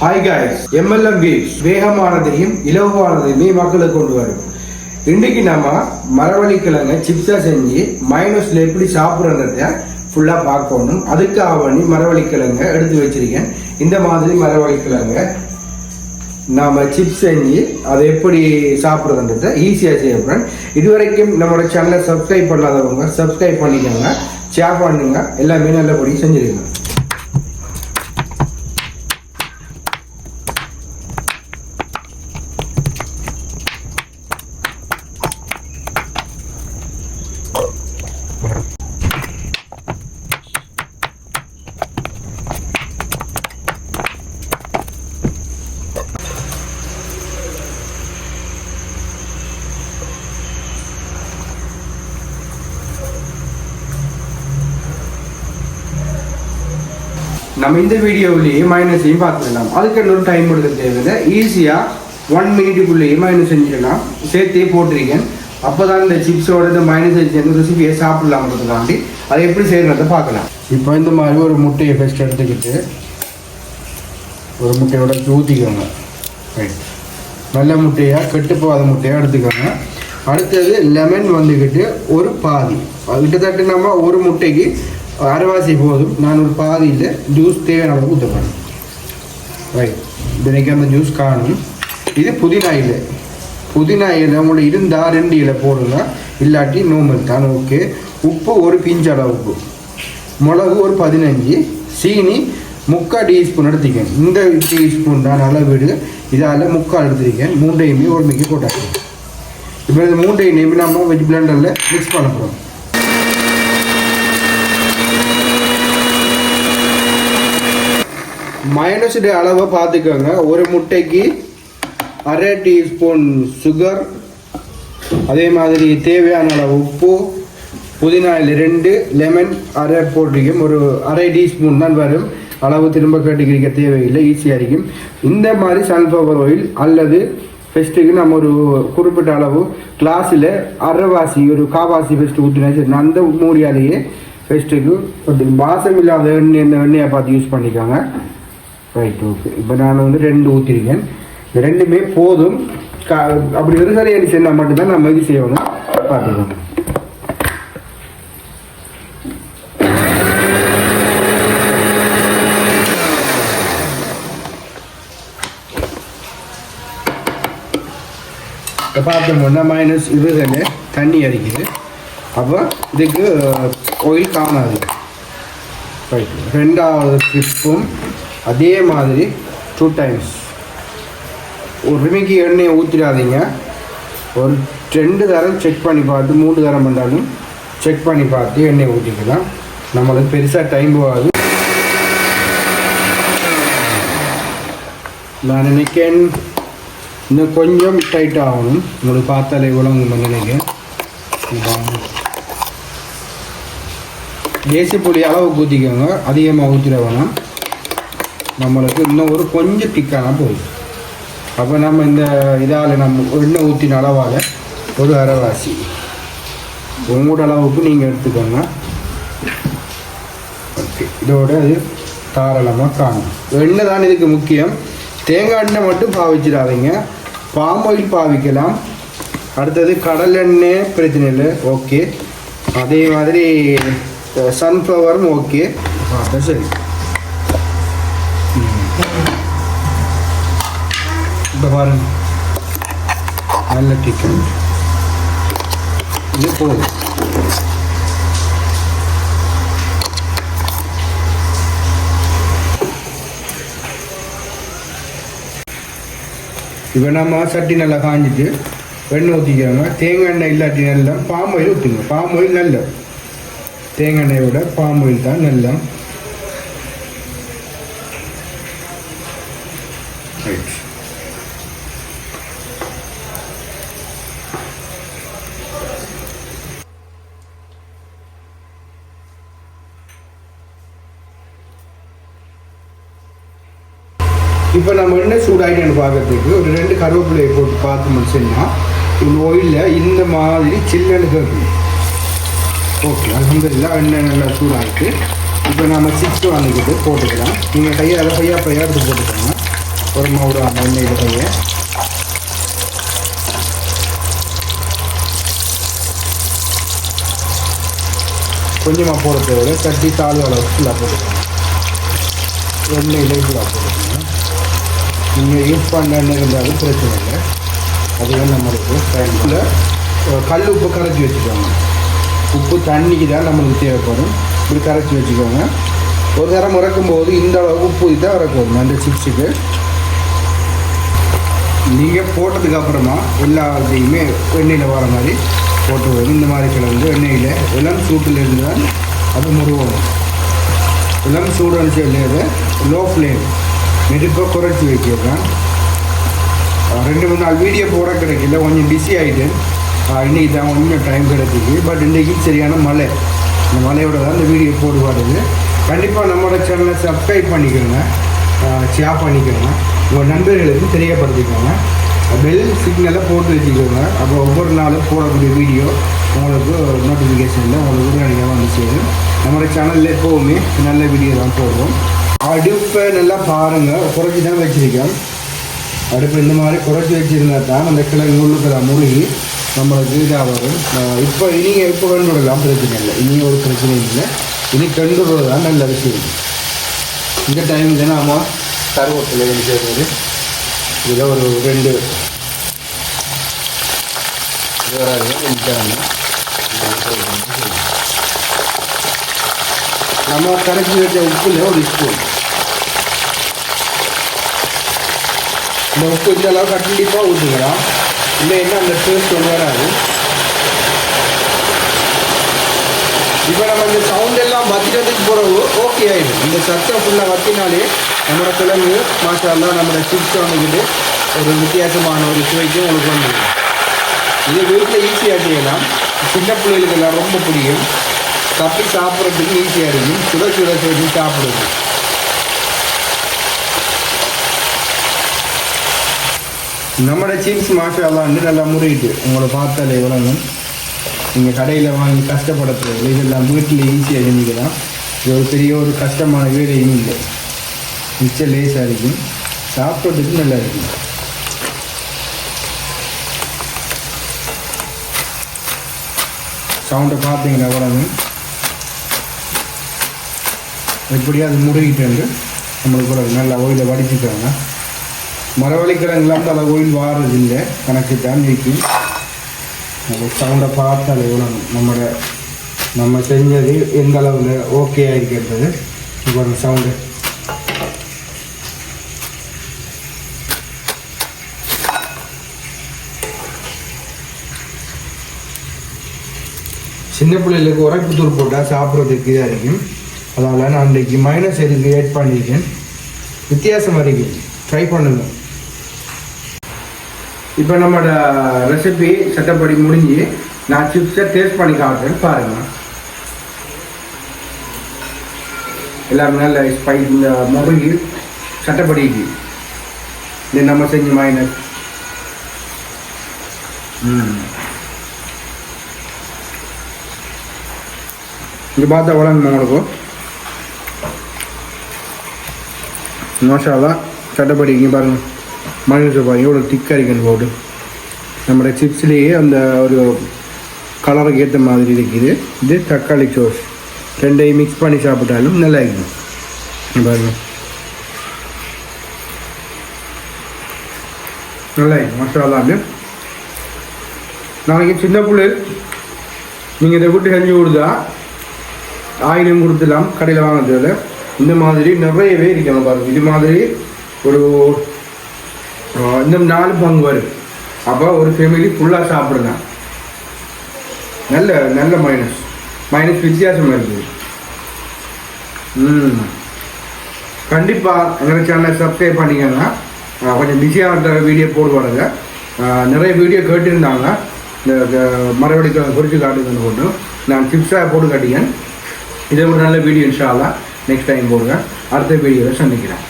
Hi guys MLM games வேகமானதையும் இலகுவானதையுமே மக்களுக்கு கொண்டு வரும். இன்றைக்கு நம்ம மரவள்ளிக்கிழங்க சிப்ஸா செஞ்சு மைனஸ்ல எப்படி சாப்பிட்றத ஃபுல்லாக பார்க்கணும். அதுக்காக வேண்டி மரவள்ளிக்கிழங்க எடுத்து வச்சிருக்கேன். இந்த மாதிரி மரவள்ளிக்கிழங்க நாம சிப்ஸ் செஞ்சு அதை எப்படி சாப்பிட்றதுன்றத ஈஸியாக செய்யப்படுறேன் இதுவரைக்கும் நம்மளோட சேனலை சப்ஸ்கிரைப் பண்ணாதவங்க சப்ஸ்கிரைப் பண்ணிக்கோங்க. ஷேர் பண்ணுங்க. எல்லாமே நல்லபடி செஞ்சிருங்க. நம்ம இந்த வீடியோவிலேயே மைனஸையும் பார்த்துக்கலாம் அதுக்கு இன்னொரு டைம் எடுக்க தேவையில்லை. ஈஸியாக ஒன் மினிட்டுக்குள்ளேயே மைனஸ் செஞ்சிடலாம் சேர்த்தே போட்டிருக்கேன். அப்போ தான் இந்த சிப்ஸோட இந்த மைனஸ் செஞ்சு ரெசிபியை சாப்பிடலாம்ன்றதுக்காண்டி அதை எப்படி செய்யறத பார்க்கலாம். இப்போ இந்த மாதிரி ஒரு முட்டையை ஃபஸ்ட் எடுத்துக்கிட்டு ஒரு முட்டையோட ஊற்றிக்கோங்க ரைட் நல்ல முட்டையாக கெட்டு போகாத முட்டையாக எடுத்துக்கோங்க. அடுத்தது லெமன் வந்துக்கிட்டு ஒரு பாதி. அது கிட்டத்தட்ட நம்ம ஒரு முட்டைக்கு அரைவாசி போதும் நான் ஒரு பாதியில் ஜூஸ் தேவையான அளவுக்கு ஊற்றப்படும் ரைட் தினைக்கு அந்த ஜூஸ் காணும் இது புதினா இலை புதினா இலை உங்களுக்கு இருந்தால் ரெண்டு இலை போடுங்க இல்லாட்டி நோமல் தான் ஓகே உப்பு ஒரு பிஞ்சு அளவுக்கு மிளகு ஒரு பதினஞ்சு சீனி முக்கால் டீஸ்பூன் எடுத்துக்கேன் இந்த டீஸ்பூன் தான் அளவீடு இதால் முக்கால் எடுத்துருக்கேன் மூண்டையுமே ஒரு மிக்க போட்டாச்சு இப்போ இந்த மூண்டையுமே நம்ம வெஜ் பிளண்டரில் மிக்ஸ் பண்ண போகிறோம் மயனஸுடைய அளவை பார்த்துக்கோங்க. ஒரு முட்டைக்கு அரை டீஸ்பூன் சுகர் அதே மாதிரி தேவையான அளவு உப்பு புதினாயில் ரெண்டு லெமன் அரை போட்டிருக்கும். ஒரு அரை டீஸ்பூன் தான் வரும். அளவு திரும்ப கேட்டுக்கிறீங்க. தேவையில்லை ஈஸியாக இருக்கும். இந்த மாதிரி சன்ஃப்ளவர் ஆயில் அல்லது ஃபெஸ்ட்டுக்கு நம்ம ஒரு குறிப்பிட்ட அளவு கிளாஸில் அரைவாசி ஒரு காவாசி ஃபெஸ்ட்டு ஊற்றினா சரி. அந்த மூடியாலேயே ஃபெஸ்ட்டுக்கு ஒரு வாசம் இல்லாத எண்ணெய் இந்த எண்ணெயை பார்த்து யூஸ் பண்ணிக்கோங்க. ரைட் ஓகே இப்போ நான் வந்து ரெண்டு ஊற்றிருக்கேன் இந்த ரெண்டுமே போதும். கா அப்படி விருசரி அடி செஞ்சால் மட்டும்தான் நம்ம இது செய்யணும். பார்த்துக்கோங்க. இப்போ பார்த்தோம்னா மைனஸ் இருபதுல தண்ணி அடிக்குது. அப்போ இதுக்கு ஆயில் காணாது. ரைட் ரெண்டாவது ட்ரிப்பும் அதே மாதிரி டூ டைம்ஸ் ஒரு எண்ணெயை ஊற்றிடாதீங்க ஒரு ரெண்டு தரம் செக் பண்ணி பார்த்து மூணு தரம் பண்ணாலும் செக் பண்ணி பார்த்து எண்ணெயை ஊற்றிக்கலாம் நம்மளுக்கு பெருசாக டைம் போகாது. நான் நினைக்கேன் இன்னும் கொஞ்சம் டைட் ஆகணும். உங்களுக்கு பார்த்தாலே இவ்வளோ நினைக்கிறேன். தேசி புளி அளவு ஊற்றிக்கோங்க அதிகமாக ஊற்றிட வேணாம். நம்மளுக்கு இன்னும் ஒரு கொஞ்சம் திக்கான போகுது. அப்போ நம்ம இந்த இதால் நம்ம எண்ணெய் ஊற்றின அளவால் ஒரு அரைவாசி. உங்களோட அளவுக்கு நீங்கள் எடுத்துக்கோங்க. ஓகே. இதோட அது தாராளமாக காணும். எண்ணெய் தான் இதுக்கு முக்கியம். தேங்காய் எண்ணெய் மட்டும் பாவிச்சிடாதீங்க. Palm oil பாவிக்கலாம். அடுத்தது கடல் எண்ணெய் பிரச்சனை இல்லை ஓகே. அதே மாதிரி சன்ஃப்ளவரும் ஓகே. பார்த்தா சரி. இப்போ பாருங்க. நல்ல டிக்கன் இது போதும். இப்போ நம்ம சட்டி நல்லா காஞ்சிட்டு எண்ணெய் ஊற்றிக்கிறாங்க தேங்காய் எண்ணெய் இல்லாட்டி நல்லா பாம் ஆயில் ஊற்றுங்க பாம் ஆயில் நல்ல. தேங்காய் எண்ணெயோட விட பாம் ஆயில் தான் நல்லா ரைட் இப்போ நம்ம என்ன சூடாயிட்டேன்னு பார்க்கறதுக்கு ஒரு ரெண்டு கருவேப்பிலையை போட்டு பார்த்து முடிச்சோம்னா இந்த ஆயிலில் இந்த மாதிரி சில்லன்னு கேட்கும் ஓகே அலமதுல்லா எண்ணெய் நல்லா சூடாகிட்டு இப்போ நம்ம சிப்ஸ் வாங்கிக்கிட்டு போட்டுக்கலாம். நீங்கள் கையால் பையா பையா எடுத்து போட்டுக்கோங்க. ஒரு மவுடு அந்த எண்ணெயில் கையை. கொஞ்சமாக போடுறத விட கட்டி தாழ்வு அளவுக்கு ஃபுல்லாக போட்டுக்கோங்க. எண்ணெயிலே ஃபுல்லாக போட்டுக்கோங்க. நீங்கள் யூஸ் பண்ண இருந்தாலும் பிரச்சனை இல்லை. அதுவே நம்மளுக்கு டைமில் கல் உப்பு கரைச்சி வச்சுக்கோங்க. உப்பு தண்ணிக்கு தான் நம்மளுக்கு தேவைப்படும். இப்படி கரைச்சி வச்சுக்கோங்க. ஒரு தரம் இறக்கும் போது இந்த அளவுக்கு உப்பு இதாக இறக்கும். அந்த சிப்ஸுக்கு. நீங்கள் போட்டதுக்கு அப்புறமா எல்லாத்தையுமே எண்ணெயில் வர மாதிரி போட்டு வரும் இந்த மாதிரி கிளம்பு. எண்ணெயில் இளம் சூட்டில் இருந்து தான் அது முருகணும் இளம் சூடு சொல்லியது லோ ஃப்ளேம் நெருப்பை குறைச்சி வைக்கிறேன் ரெண்டு மூணு நாள் வீடியோ போட கிடைக்கல கொஞ்சம் பிஸி ஆகிட்டேன் இன்றைக்கி தான் கொஞ்சம் டைம் கிடைச்சிது பட் இன்றைக்கி சரியான மழை. இந்த மலையோட தான் இந்த வீடியோ போடுவாடுது கண்டிப்பாக நம்மளோட சேனலை சப்ஸ்கிரைப் பண்ணிக்கிறேங்க ஷேர் பண்ணிக்கிறேங்க உங்கள் நண்பர்களுக்கு தெரியப்படுத்திக்கோங்க. பெல் சிக்னலை போட்டு வச்சுக்கோங்க. அப்போ ஒவ்வொரு நாளும் போடக்கூடிய வீடியோ உங்களுக்கு நோட்டிஃபிகேஷனில் உங்களுக்கு உடனடியாக வந்து சேரும். நம்மளோட சேனலில் எப்போவுமே நல்ல வீடியோ தான் போடுவோம். அடுப்பை நல்லா பாருங்கள் குறைச்சி தான் வச்சிருக்கோம் அடுப்பு இந்த மாதிரி குறைச்சி வச்சுருந்தா தான் அந்த கிழங்கு உள்ளுக்கிற முருகி நம்மளுக்கு இதாக வரும். இப்போ இனி இப்போ கண்டுவிடலாம். பிரச்சனை இல்லை. இனி ஒரு பிரச்சனையும் இல்லை. இனி கண்டுவிடுறது தான் நல்ல விஷயம். இந்த டைமுக்கு நாம் கருவேப்பிலை சேர்றது இதில் ஒரு ரெண்டு இது வராது ரெண்டு நம்ம கரைச்சி வச்ச உப்புல ஒரு ஸ்பூன் இந்த உப்பு இந்த அளவு கண்டிப்பாக ஊற்றுக்கலாம் இல்லைன்னா அந்த டேஸ்ட் ஒன்று வராது இப்போ நம்ம இந்த சவுண்ட் எல்லாம் வத்திட்டதுக்கு பிறகு ஓகே ஆயிடும் இந்த சத்தம் ஃபுல்லாக வத்தினாலே நம்மளோட கிழங்கு மாஷாலாம் நம்மளோட சிப்ஸ் வந்துக்கிட்டு ஒரு வித்தியாசமான ஒரு சுவைக்கும் உங்களுக்கு வந்துடும் இது வீட்டில் ஈஸியாக செய்யலாம் சின்ன பிள்ளைகளுக்கெல்லாம் ரொம்ப பிடிக்கும் தப்பி சாப்பிட்றதுக்கு ஈஸியாக இருக்கும். சுட சுட செஞ்சு சாப்பிடுது நம்மளோட சீப்ஸ் மாஷாலாம் வந்து நல்லா முறையிட்டு உங்களை பார்த்தாலே விளங்கும். நீங்கள் கடையில் வாங்கி கஷ்டப்படுறது இதெல்லாம் வீட்டில் ஈஸியாக செஞ்சுக்கலாம். இது ஒரு பெரிய ஒரு கஷ்டமான வேலையும் இல்லை. மிச்சம் லேஸாக இருக்கும். சாப்பிட்றதுக்கு நல்லா இருக்கும். சவுண்டை பார்த்தீங்களா உடனே எப்படியா அது வந்து நம்மளுக்கு கூட நல்ல ஓயிலை வடிச்சுட்டாங்க மரவள்ளிக்கிழங்குலாம் பல ஓயில் வாரது இல்லை கணக்கு தான் நிற்கும். அந்த சவுண்டை பார்த்தால் எவ்வளோ நம்மளோட நம்ம செஞ்சது எந்த அளவில் ஓகே ஆகிருக்கின்றது இப்போ சவுண்டு சின்ன பிள்ளைகளுக்கு உரைப்புத்தூர் போட்டால் சாப்பிட்றதுக்கு இதாக இருக்கும். அதனால் நான் இன்றைக்கு மைனஸ் எதுக்கு ஏட் பண்ணியிருக்கேன் வித்தியாசம் வரைக்கும் ட்ரை பண்ணுங்க. இப்போ நம்மளோட ரெசிபி சட்டப்படி முடிஞ்சு நான் சிப்ஸை டேஸ்ட் பண்ணி காட்டுறேன். பாருங்கள் எல்லாமே நல்ல ஸ்பை இந்த முருகி சட்டப்படிக்கு இது நம்ம செஞ்ச மைனஸ் ம். இங்கே பார்த்தா உடம்பு உங்களுக்கு? மசாலா சட்டப்படி இங்கே பாருங்கள் மனித பாருங்க எவ்வளோ திக்காக இருக்குன்னு போட்டு நம்மளோட சிப்ஸ்லேயே அந்த ஒரு கலருக்கு ஏற்ற மாதிரி இருக்குது. இது தக்காளி சோஸ் ரெண்டையும் மிக்ஸ் பண்ணி சாப்பிட்டாலும் நல்லா இருக்கும். பாருங்கள் பாருங்க. நல்லா இருக்கும் மசாலான்னு நாளைக்கு சின்ன பிள்ளை நீங்கள் இதை விட்டு செஞ்சு கொடுத்தா ஆயிரம் கொடுத்துலாம் கடையில் வாங்குறதுல. இந்த மாதிரி நிறையவே இருக்காங்க பாருங்க. இது மாதிரி ஒரு இந்த இன்னும் நாலு பங்கு வரும். அப்போ ஒரு ஃபேமிலி ஃபுல்லாக சாப்பிடுங்க நல்ல நல்ல மைனஸ் மைனஸ் வித்தியாசமாக இருக்குது. ம். கண்டிப்பாக எங்கள் சேனலை சப்ஸ்கிரைப் பண்ணிங்கன்னா கொஞ்சம் பிஸியாக இருந்த வீடியோ போடுவாருங்க நிறைய வீடியோ கேட்டிருந்தாங்க. இந்த மரவடி குறித்து காட்டுங்கன்னு போட்டு நான் சிப்ஸாக போட்டு காட்டிங்க இதை ஒரு நல்ல வீடியோ இன்ஷாலாம் நெக்ஸ்ட் டைம் போடுங்க. அடுத்த வீடியோவில் சந்திக்கிறேன்